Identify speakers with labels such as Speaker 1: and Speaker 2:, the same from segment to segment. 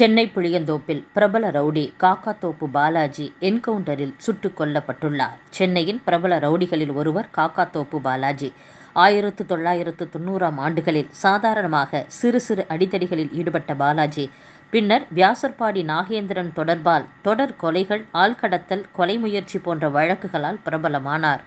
Speaker 1: சென்னை புளியந்தோப்பில் பிரபல ரவுடி காக்காத்தோப்பு பாலாஜி என்கவுண்டரில் சுட்டுக் கொல்லப்பட்டுள்ளார் சென்னையின் பிரபல ரவுடிகளில் ஒருவர் காக்காத்தோப்பு பாலாஜி ஆயிரத்து தொள்ளாயிரத்து தொண்ணூறாம் ஆண்டுகளில் சாதாரணமாக சிறு சிறு அடித்தடிகளில் ஈடுபட்ட பாலாஜி பின்னர் வியாசர்பாடி நாகேந்திரன் தொடர்பால் தொடர் கொலைகள் ஆள்கடத்தல் கொலை முயற்சி போன்ற வழக்குகளால் பிரபலமானார்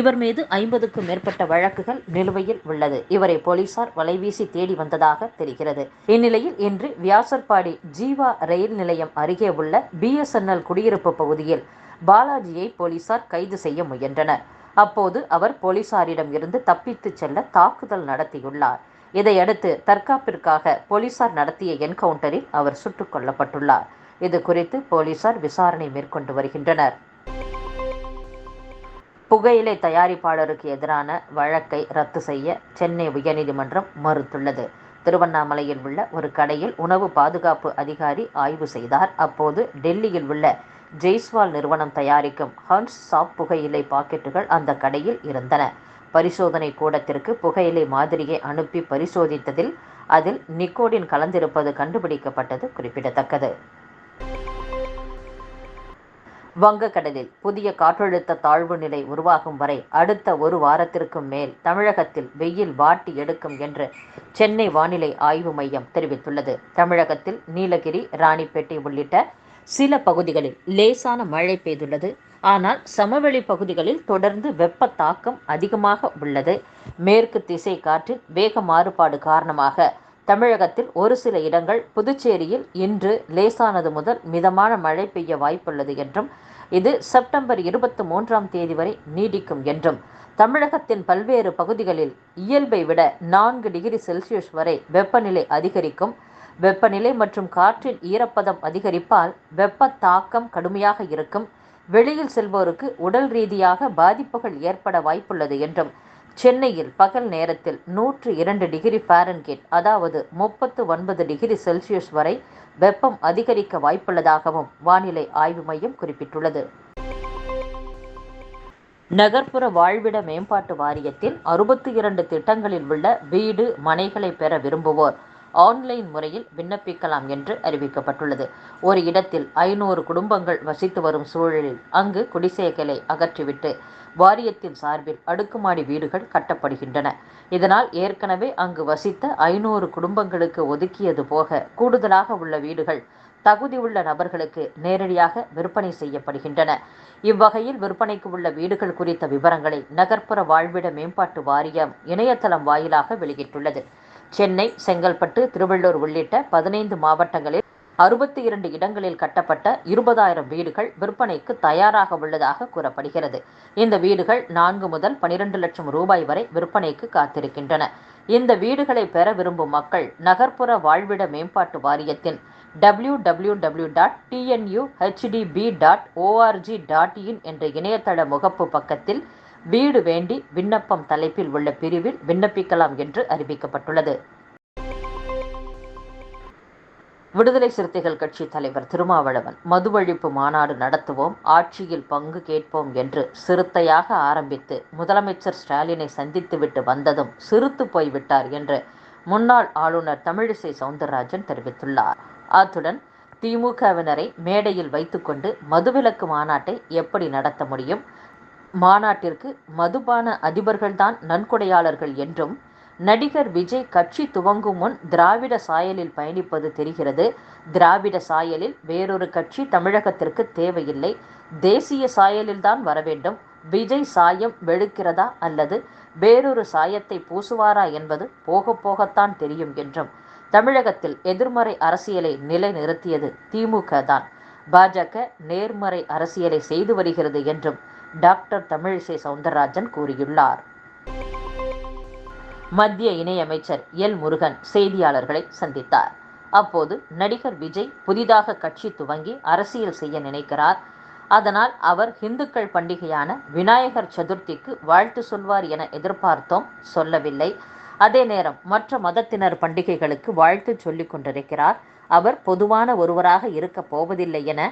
Speaker 1: இவர் மீது ஐம்பதுக்கும் மேற்பட்ட வழக்குகள் நிலுவையில் உள்ளது இவரை போலீசார் வலைவீசி தேடி வந்ததாக தெரிகிறது இந்நிலையில் இன்று வியாசர்பாடி ஜீவா ரயில் நிலையம் அருகே உள்ள பிஎஸ்என்எல் குடியிருப்பு பகுதியில் பாலாஜியை போலீசார் கைது செய்ய முயன்றனர் அப்போது அவர் போலீசாரிடம் இருந்து தப்பித்துச் செல்ல தாக்குதல் நடத்தியுள்ளார் இதையடுத்து தற்காப்பிற்காக போலீசார் நடத்திய என்கவுண்டரில் அவர் சுட்டுக் கொல்லப்பட்டுள்ளார் இது குறித்து போலீசார் விசாரணை மேற்கொண்டு வருகின்றனர் புகையிலை தயாரிப்பாளருக்கு எதிரான வழக்கை ரத்து செய்ய சென்னை உயர்நீதிமன்றம் மறுத்துள்ளது திருவண்ணாமலையில் உள்ள ஒரு கடையில் உணவு பாதுகாப்பு அதிகாரி ஆய்வு செய்தார் அப்போது டெல்லியில் உள்ள ஜெய்ஸ்வால் நிறுவனம் தயாரிக்கும் ஹன்ஸ் சாப் புகையிலை பாக்கெட்டுகள் அந்த கடையில் இருந்தன பரிசோதனை கூடத்திற்கு புகையிலை மாதிரியை அனுப்பி பரிசோதித்ததில் அதில் நிக்கோடின் கலந்திருப்பது கண்டுபிடிக்கப்பட்டது குறிப்பிடத்தக்கது வங்கக்கடலில் புதிய காற்றழுத்த தாழ்வு நிலை உருவாகும் வரை அடுத்த ஒரு வாரத்திற்கும் மேல் தமிழகத்தில் வெயில் வாட்டி எடுக்கும் என்று சென்னை வானிலை ஆய்வு மையம் தெரிவித்துள்ளது தமிழகத்தில் நீலகிரி ராணிப்பேட்டை உள்ளிட்ட சில பகுதிகளில் லேசான மழை பெய்துள்ளது ஆனால் சமவெளி பகுதிகளில் தொடர்ந்து வெப்ப தாக்கம் அதிகமாக உள்ளது மேற்கு திசை காற்றின் வேக மாறுபாடு காரணமாக தமிழகத்தில் ஒரு சில இடங்கள் புதுச்சேரியில் இன்று லேசானது முதல் மிதமான மழை பெய்ய வாய்ப்புள்ளது என்றும் இது செப்டம்பர் இருபத்தி மூன்றாம் தேதி வரை நீடிக்கும் என்றும் தமிழகத்தின் பல்வேறு பகுதிகளில் இயல்பை விட நான்கு டிகிரி செல்சியஸ் வரை வெப்பநிலை அதிகரிக்கும் வெப்பநிலை மற்றும் காற்றின் ஈரப்பதம் அதிகரிப்பால் வெப்ப தாக்கம் கடுமையாக இருக்கும் வெளியில் செல்வோருக்கு உடல் ரீதியாக பாதிப்புகள் ஏற்பட வாய்ப்புள்ளது என்றும் சென்னையில் பகல் நேரத்தில் நூற்று இரண்டு டிகிரி ஃபாரன்கேட் அதாவது முப்பத்து ஒன்பது டிகிரி செல்சியஸ் வரை வெப்பம் அதிகரிக்க வாய்ப்புள்ளதாகவும் வானிலை ஆய்வு மையம் குறிப்பிட்டுள்ளது நகர்ப்புற வாழ்விட மேம்பாட்டு வாரியத்தின் அறுபத்தி இரண்டு திட்டங்களில் உள்ள வீடு மனைகளை பெற விரும்புவோர் ஆன்லைன் முறையில் விண்ணப்பிக்கலாம் என்று அறிவிக்கப்பட்டுள்ளது ஒரு இடத்தில் ஐநூறு குடும்பங்கள் வசித்து வரும் சூழலில் அங்கு குடிசைகளை அகற்றிவிட்டு வாரியத்தின் சார்பில் அடுக்குமாடி வீடுகள் கட்டப்படுகின்றன இதனால் ஏற்கனவே அங்கு வசித்த ஐநூறு குடும்பங்களுக்கு ஒதுக்கியது போக கூடுதலாக உள்ள வீடுகள் தகுதி உள்ள நபர்களுக்கு நேரடியாக விற்பனை செய்யப்படுகின்றன இவ்வகையில் விற்பனைக்கு உள்ள வீடுகள் குறித்த விவரங்களை நகர்ப்புற வாழ்விட மேம்பாட்டு வாரியம் இணையதளம் வாயிலாக வெளியிட்டுள்ளது சென்னை செங்கல்பட்டு திருவள்ளூர் உள்ளிட்ட பதினைந்து மாவட்டங்களில் அறுபத்தி இரண்டு இடங்களில் கட்டப்பட்ட இருபதாயிரம் வீடுகள் விற்பனைக்கு தயாராக உள்ளதாக கூறப்படுகிறது இந்த வீடுகள் நான்கு முதல் பனிரெண்டு லட்சம் ரூபாய் வரை விற்பனைக்கு காத்திருக்கின்றன இந்த வீடுகளை பெற விரும்பும் மக்கள் நகர்ப்புற வாழ்விட மேம்பாட்டு வாரியத்தின் W W W dot TNU HDB dot ORG dot in என்ற இணையதள முகப்பு பக்கத்தில் வீடு வேண்டி விண்ணப்பம் தலைப்பில் உள்ள பிரிவில் விண்ணப்பிக்கலாம் என்று அறிவிக்கப்பட்டுள்ளது விடுதலை சிறுத்தைகள் கட்சி தலைவர் திருமாவளவன் மது ஒழிப்பு மாநாடு நடத்துவோம் ஆட்சியில் பங்கு கேட்போம் என்று சிறுத்தையாக ஆரம்பித்து முதலமைச்சர் ஸ்டாலினை சந்தித்துவிட்டு வந்ததும் சிறுத்து போய்விட்டார் என்று முன்னாள் ஆளுநர் தமிழிசை சவுந்தரராஜன் தெரிவித்துள்ளார் அத்துடன் திமுகவினரை மேடையில் வைத்துக்கொண்டு மதுவிலக்கு மாநாட்டை எப்படி நடத்த முடியும் மாநாட்டிற்கு மதுபான அதிபர்கள்தான் நன்கொடையாளர்கள் என்றும் நடிகர் விஜய் கட்சி துவங்கும் முன் திராவிட சாயலில் பயணிப்பது தெரிகிறது திராவிட சாயலில் வேறொரு கட்சி தமிழகத்திற்கு தேவையில்லை தேசிய சாயலில்தான் வரவேண்டும் விஜய் சாயம் வெளுக்கிறதா அல்லது வேறொரு சாயத்தை பூசுவாரா என்பது போக போகத்தான் தெரியும் என்றும் தமிழகத்தில் எதிர்மறை அரசியலை நிலைநிறுத்தியது திமுக தான் பாஜக நேர்மறை அரசியலை செய்து வருகிறது என்றும் டாக்டர் தமிழிசை சவுந்தரராஜன் கூறியுள்ளார் மத்திய இணையமைச்சர் எல் முருகன் செய்தியாளர்களை சந்தித்தார் அப்போது நடிகர் விஜய் புதிதாக கட்சி துவங்கி அரசியல் செய்ய நினைக்கிறார் அதனால் அவர் இந்துக்கள் பண்டிகையான விநாயகர் சதுர்த்திக்கு வாழ்த்து சொல்வார் என எதிர்பார்த்தோம் சொல்லவில்லை அதே நேரம் மற்ற மதத்தினர் பண்டிகைகளுக்கு வாழ்த்து சொல்லிக் கொண்டிருக்கிறார் அவர் பொதுவான ஒருவராக இருக்க போவதில்லை என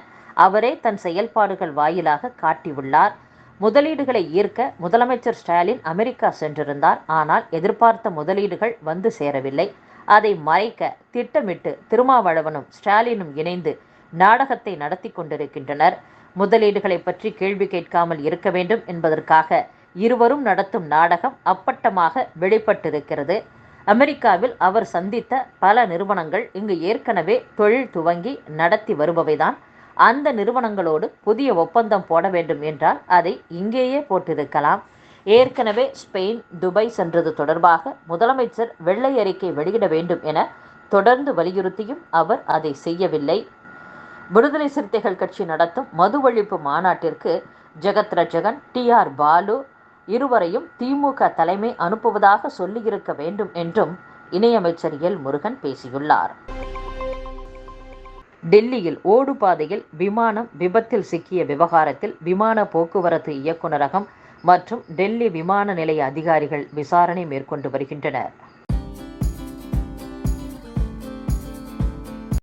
Speaker 1: அவரே தன் செயல்பாடுகள் வாயிலாக காட்டியுள்ளார் முதலீடுகளை ஈர்க்க முதலமைச்சர் ஸ்டாலின் அமெரிக்கா சென்றிருந்தார் ஆனால் எதிர்பார்த்த முதலீடுகள் வந்து சேரவில்லை அதை மறைக்க திட்டமிட்டு திருமாவளவனும் ஸ்டாலினும் இணைந்து நாடகத்தை நடத்தி கொண்டிருக்கின்றனர் முதலீடுகளை பற்றி கேள்வி கேட்காமல் இருக்க வேண்டும் என்பதற்காக இருவரும் நடத்தும் நாடகம் அப்பட்டமாக வெளிப்பட்டிருக்கிறது அமெரிக்காவில் அவர் சந்தித்த பல நிறுவனங்கள் இங்கு ஏற்கனவே தொழில் துவங்கி நடத்தி வருபவைதான் அந்த நிறுவனங்களோடு புதிய ஒப்பந்தம் போட வேண்டும் என்றால் அதை இங்கேயே போட்டிருக்கலாம் ஏற்கனவே ஸ்பெயின் துபாய் சென்றது தொடர்பாக முதலமைச்சர் வெள்ளை அறிக்கை வெளியிட வேண்டும் என தொடர்ந்து வலியுறுத்தியும் அவர் அதை செய்யவில்லை விடுதலை சிறுத்தைகள் கட்சி நடத்தும் மது ஒழிப்பு மாநாட்டிற்கு ஜெகத் ரஜகன் டி ஆர் பாலு இருவரையும் திமுக தலைமை அனுப்புவதாக சொல்லியிருக்க வேண்டும் என்றும் இணையமைச்சர் எல் முருகன் பேசியுள்ளார் டெல்லியில் ஓடுபாதையில் விமானம் விபத்தில் சிக்கிய விவகாரத்தில் விமான போக்குவரத்து இயக்குநரகம் மற்றும் டெல்லி விமான நிலைய அதிகாரிகள் விசாரணை மேற்கொண்டு வருகின்றனர்